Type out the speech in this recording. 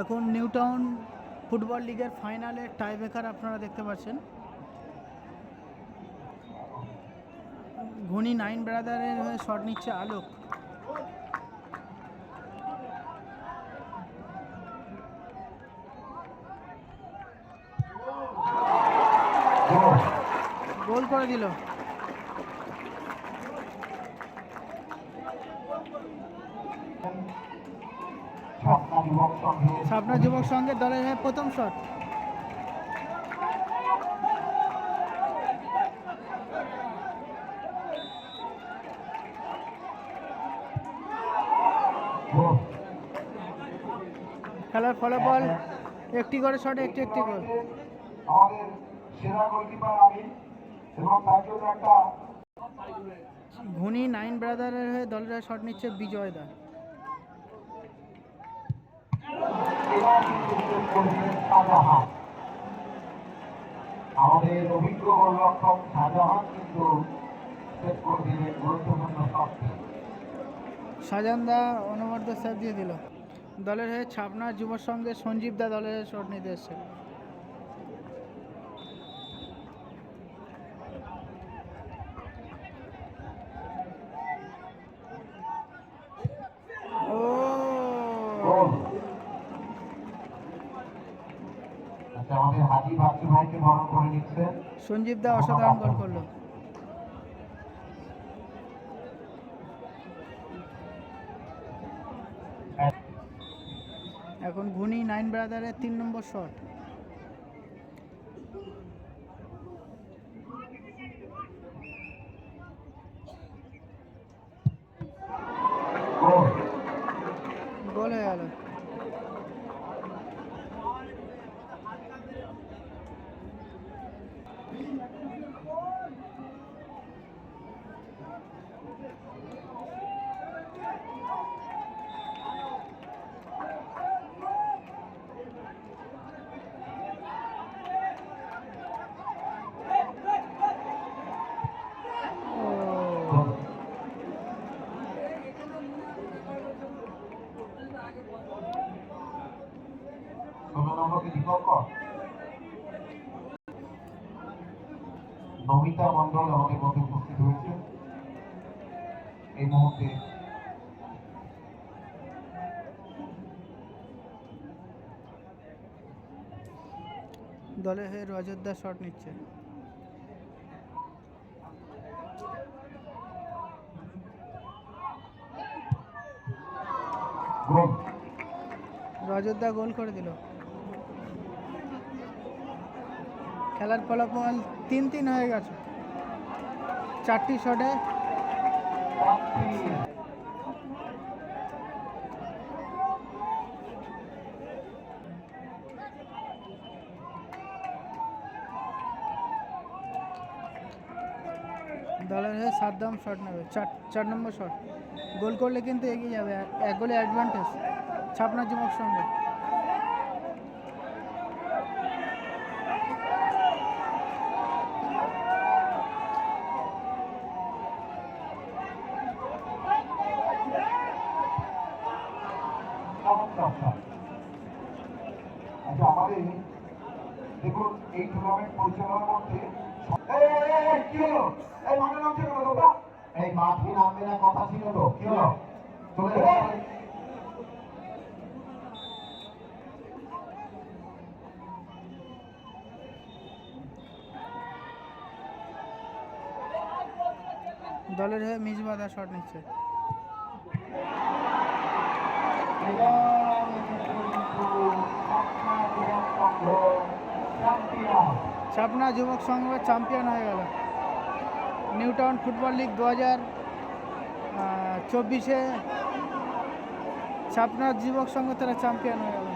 এখন new town football লিগের ফাইনালে টাইব্রেকার আপনারা দেখতে পাচ্ছেন। ঘনি নাইন ব্রাদারের হয়ে শট নিচ্ছে আলোক। গোল করে দিল। ছক্কা যুবক সঙ্গে দলের হয়ে প্রথম শট। খেলার ফলাফল একটি করে শট একটি একটি করে আমাদের সেরা গোলকিপার আমি এবং তার জন্য একটা ঘুনি নাইন ব্রাদারের হয়ে দলের শট নিচ্ছে বিজয় দা এবার কিন্তু সেভ করবেন শাহজাহান আমাদের অভিজ্ঞ গোলরক্ষক শাহজাহান কিন্তু শেষ গুরুত্বপূর্ণ স্যার দিয়ে দিল। দলের হয়ে ছাপনা যুব সঙ্গে সঞ্জীব দা দলের শট নিতে এসছে। আমাদের হাজি বাচ্চু ভাইকে বরণ করে নিচ্ছেন সঞ্জীব দা অসাধারণ গোল করল। এখন ঘুনি নাইন ব্রাদারের তিন নম্বর শট গোল গোল হয়ে গেল ও গোল ষোলো নম্বরকে দীপক কর নমিতা মন্ডল আমাদের মধ্যে উপস্থিত হয়েছে। এই মুহূর্তে দলের হয়ে রজত দা শট নিচ্ছে। রজত দা গোল করে দিল। খেলার ফলাফল তিন তিন হয়ে গেছে। চারটি শটে। দলের হয়ে সাদ্দাম শট নেবে। চার চার নম্বর শট। গোল করলে কিন্তু এগিয়ে যাবে। এক গোলে অ্যাডভান্টেজ ছাপনা যুবক সঙ্গে আচ্ছা আমাদের দেখুন এই টুর্নামেন্ট পরিচালনার মধ্যে এই, মাঠে নামবে না কথা ছিল তো কি হলো চলে দলের হয়ে মিজবাদা শট নিচ্ছে। ছাপনা যুবক সংঘ চ্যাম্পিয়ন হয়ে গেল। নিউ টাউন ফুটবল লিগ দু হাজার চব্বিশে ছাপনা যুবক সংঘ তারা চ্যাম্পিয়ন হয়ে গেল।